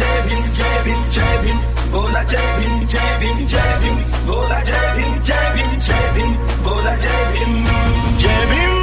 जय भीम जय भीम जय भीम बोला जय भीम जय भीम जय भीम बोला जय भीम जय भीम जय भीम बोला जय भीम जय भीम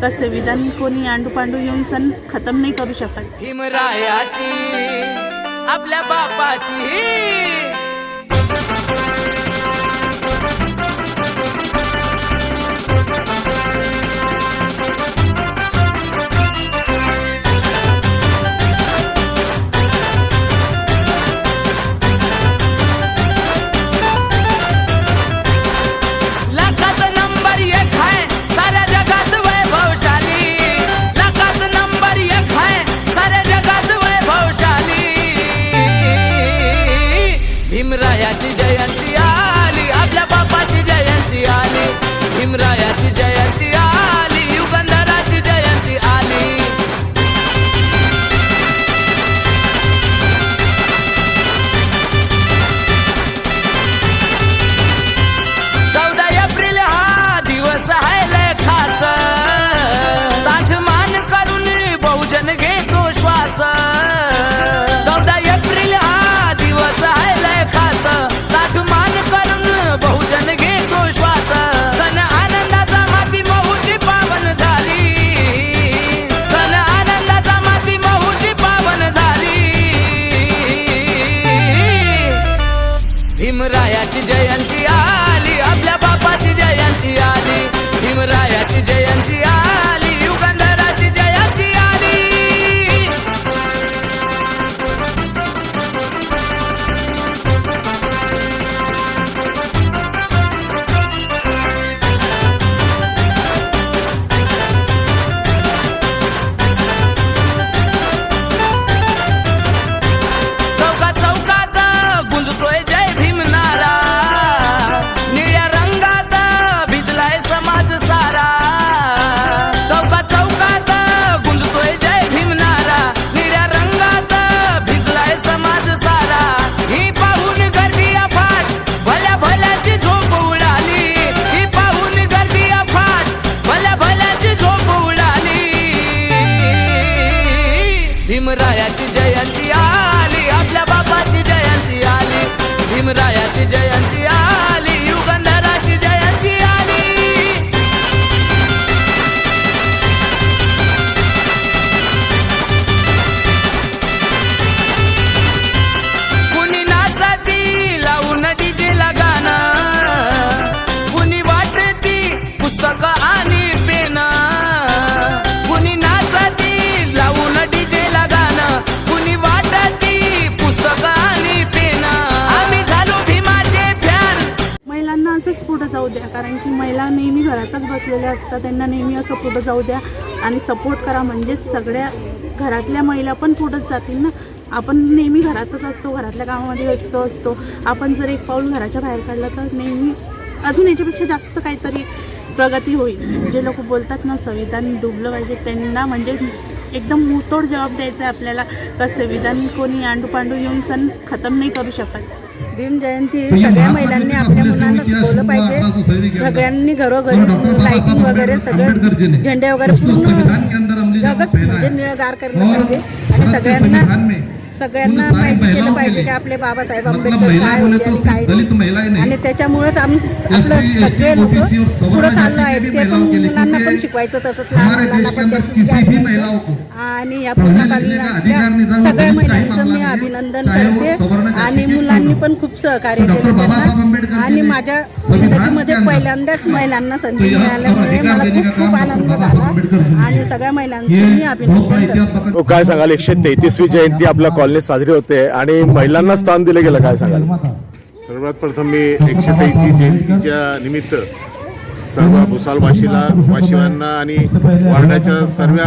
का संविधान कोणी आंडू पांडू येऊन सण खतम नाही करू शकत. भीमरायाची आपल्या बापाची. भीमरायाची महिला नेहमी घरातच बसलेल्या असतात त्यांना नेहमी असं पुढं जाऊ द्या आणि सपोर्ट करा. म्हणजे सगळ्या घरातल्या महिला पण पुढंच जातील ना? आपण नेहमी घरातच असतो घरातल्या कामामध्ये व्यस्त असतो. आपण जर एक पाऊल घराच्या बाहेर काढलं तर नेहमी अजून याच्यापेक्षा जास्त काहीतरी प्रगती होईल. जे लोक बोलतात ना संविधान डुबलं पाहिजे त्यांना म्हणजे एकदम मुतोड जबाब द्यायचा आहे आपल्याला का संविधान कोणी आंडू पांडू येऊन सण खतम नाही करू शकत? भीम जयंती सगळ्या महिलांनी आपल्या मुलांना शिकवलं पाहिजे. सगळ्यांनी घरोघरी लाईटिंग वगैरे सगळं झेंडे वगैरे पूर्ण जगच म्हणजे निळगार करणं पाहिजे आणि सगळ्यांना सगळ्यांना माहिती केलं पाहिजे की आपले बाबासाहेब आंबेडकर काय होते आणि काय नाही. आणि त्याच्यामुळेच आम आपलं सगळे लोक पुढं चाललो आहे. ते पण मुलांना पण शिकवायचं तसंच लहान मुलांना पण त्याची. आणि या कार्यक्रमातल्या सगळ्या महिलांचं मी अभिनंदन करते आणि मुलांनी पण खूप सहकार्य केलं आणि माझ्या जिंदगीमध्ये पहिल्यांदाच महिलांना संधी मिळाल्यामुळे मला खूप खूप आनंद झाला. आणि सगळ्या महिलांचं मी अभिनंदन करते हो, काय सांगाल एकशे तेहतीसवी जयंती आपल्या कॉलनीत साजरी होते आणि महिलांना स्थान दिलं गेलं काय सांगाल? सर्वात प्रथम मी एकशे तेहतीस जयंतीच्या निमित्त सर्व भुसाल वाशीला वाशियांना आणि वार्डाच्या सर्व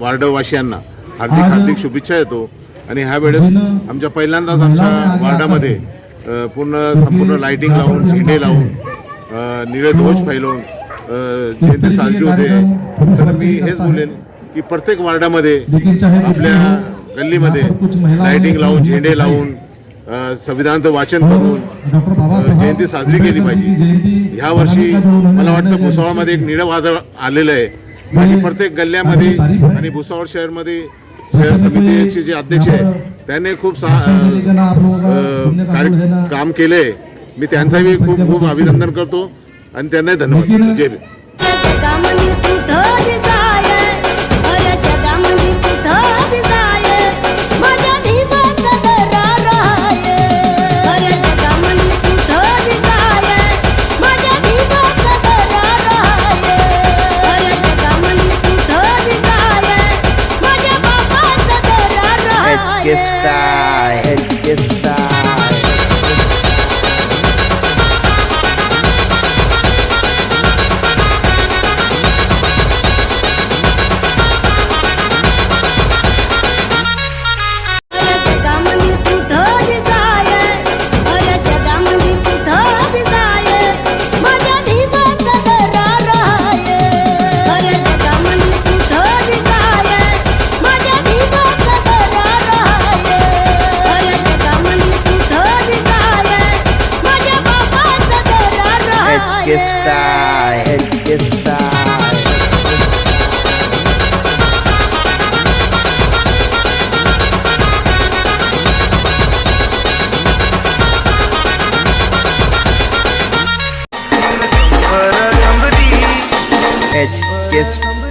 वार्डवासियांना हार्दिक हार्दिक शुभेच्छा देतो. आणि ह्या वेळेस आमच्या पहिल्यांदाच आमच्या वार्डामध्ये पूर्ण संपूर्ण लाइटिंग लावून झेंडे लावून निळे ध्वज फैलवून जयंती साजरी होते. तर मी हेच बोलेन की प्रत्येक वार्डामध्ये आपल्या गल्लीमध्ये लाइटिंग लावून झेंडे लावून संविधानाचं वाचन करून अ, जयंती साजरी केली पाहिजे. ह्या वर्षी मला वाटतं भुसावळमध्ये एक निळं वादळ आलेलं आहे. आणि प्रत्येक गल्ल्यामध्ये आणि भुसावळ शहरमध्ये शहर समितीचे जे अध्यक्ष आहे त्यांनी खूप सा काम केले. मी त्यांचाही खूप खूप अभिनंदन करतो आणि त्यांनाही धन्यवाद. जय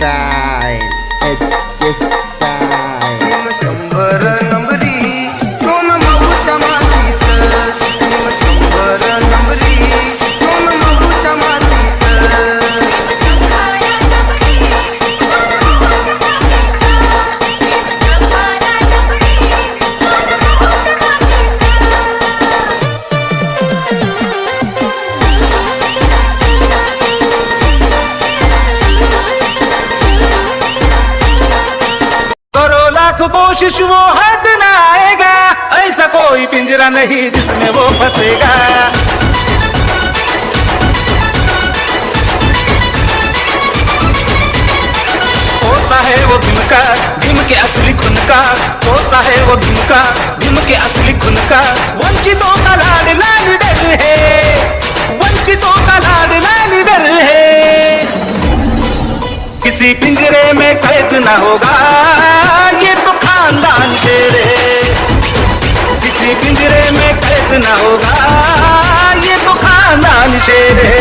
time. It's just लाख कोशिश वो हद न आएगा। ऐसा कोई पिंजरा नहीं जिसमें वो फंसेगा। होता है वो भीम का भीम के असली खुन का। होता है वो भीम का भीम के असली खुन का। वंचितों का लाड लाल डर है। वंचितों का लाड लाल डर है। किसी पिंजरे में कैद न होगा। खानदान शेर किसी पिंजरे में कैद न होगा। ये तो खानदान शेर है।